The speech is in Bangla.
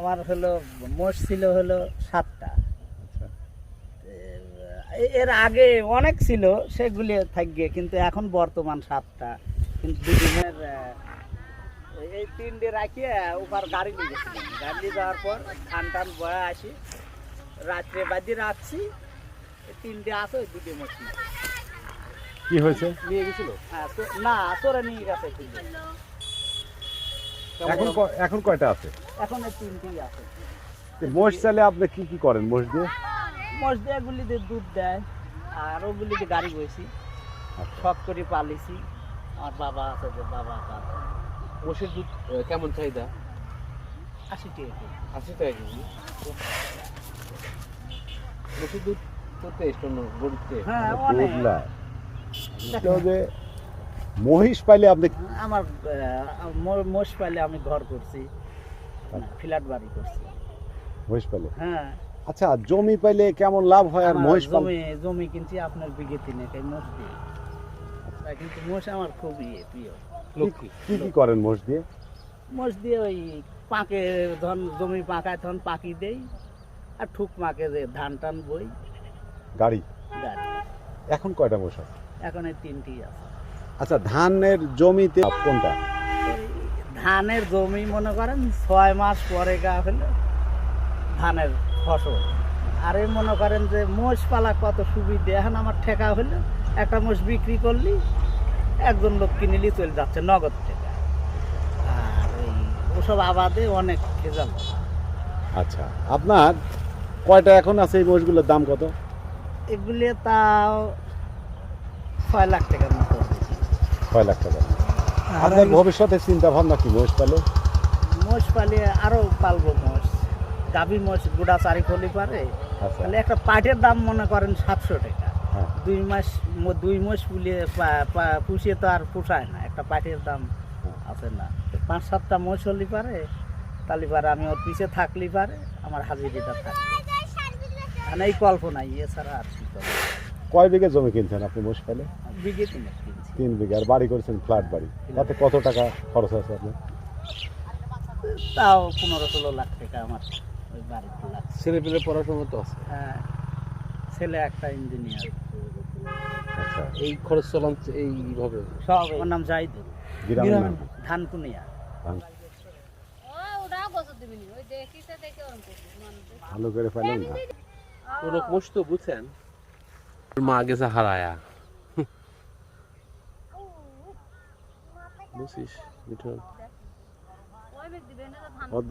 আমার হলো মোষ ছিল হলো সাতটা। আচ্ছা। এর আগে অনেক ছিল সেগুলি থাকবে কিন্তু এখন বর্তমান সাতটা। কিন্তু দুদিনের এই তিনটে রাখিয়ে ওপার গাড়ি নিয়ে গেছিলাম। গাড়ি যাওয়ার পর ধান টান বয়ে আসি। রাত্রে বাদি রাখছি। এই তিনটে আছে ওই দুটো মোষ কি হয়েছে? নিয়ে গেছিল? হ্যাঁ, না চোরে নিয়ে গেছে এখন এখন কয়টা আছে? এখন তিনটেই আছে। মোষ চালে আপনি কি কি করেন মোষ দিয়ে? মোষ দিয়ে এগুলি দিয়ে দুধ দেয় আর ওগুলি দিয়ে গাড়ি বইছি শখ করে পালিছি। আমার বাবা আছে যে বাবা আছে। মোষের দুধ কেমন চাহিদা? আশি টাকা। আশি টাকা কেজি? মোষের দুধ তো টেস্ট অন্য গরুর চেয়ে। হ্যাঁ অনেক। তো যে মহিষ পাইলে আপনি আমার আহ, মো- মোষ পাইলে আমি ঘর করছি ফ্ল্যাট বাড়ি করছি। মহিষ পাইলে? হ্যাঁ। আচ্ছা জমি পাইলে কেমন লাভ হয় আর মহিষ জমি জমি কিনছি আপনার বিঘে তিনেক এই মোষ দিয়ে কিন্তু মোষ আমার খুব ইয়ে প্রিয়। কি কি করেন মোষ দিয়ে? মোষ দিয়ে ওই পাকে ধন জমি পাকায় তখন পাকি দেই আর ঠুক মাকে যে ধান টান বই। গাড়ি? গাড়ি। এখন কয়টা মোষ আছে? এখন এই তিনটি আছে। আচ্ছা ধানের জমিতে কোনটা? ধানের জমি মনে করেন ছয় মাস পরে গা হলো ধানের ফসল। আর মনে করেন যে মোষ পালা কত সুবিধে এখন আমার ঠেকা হলো একটা মোষ বিক্রি করলি একজন লোক কিনিলি চলে যাচ্ছে নগদ টাকা আর ওই ওসব আবাদে অনেক খেজাল। আচ্ছা আপনার কয়টা এখন আছে এই মোষগুলোর দাম কত? এগুলি তাও ছয় লাখ টাকার মতো। ছয় লাখ টাকা। আপনার ভবিষ্যতে চিন্তা ভাবনা কি মোষ পালে? মোষ পালিয়ে আরও পালবো মোষ গাভী মোষ গোড়া চারি ফলি পারে। আচ্ছা। তাহলে একটা পাটের দাম মনে করেন সাতশো টাকা। হ্যাঁ। দুই মাস দুই মাস পুলিয়ে পুষিয়ে তো আর পোষায় না। একটা পাটের দাম আছে না। পাঁচ সাতটা মোষ হলি পারে তাহলে পারে আমি ওর পিছে থাকলি পারে আমার হাজিরিটা থাকবে। মানে এই কল্পনাই এছাড়া আর কি? কয় বিঘে জমি কিনছেন আপনি মোষ পালে বিঘে তিন বিঘে আর বাড়ি করেছেন ফ্ল্যাট বাড়ি। তাতে কত টাকা খরচ আছে আপনার? তাও পনেরো ষোলো লাখ টাকা আমার ওই বাড়িতে ছেলে পেলে পড়াশোনা তো আছে। হ্যাঁ ছেলে একটা ইঞ্জিনিয়ার আচ্ছা। এই খরচ চলান এইভাবে? সব ওর নাম গ্রামের ধানকুনিয়া। ভালো করে ফেলেন না? কোনো তো বুঝছেন মা গেছে হারায়া বুঝছিস মিঠুন ওই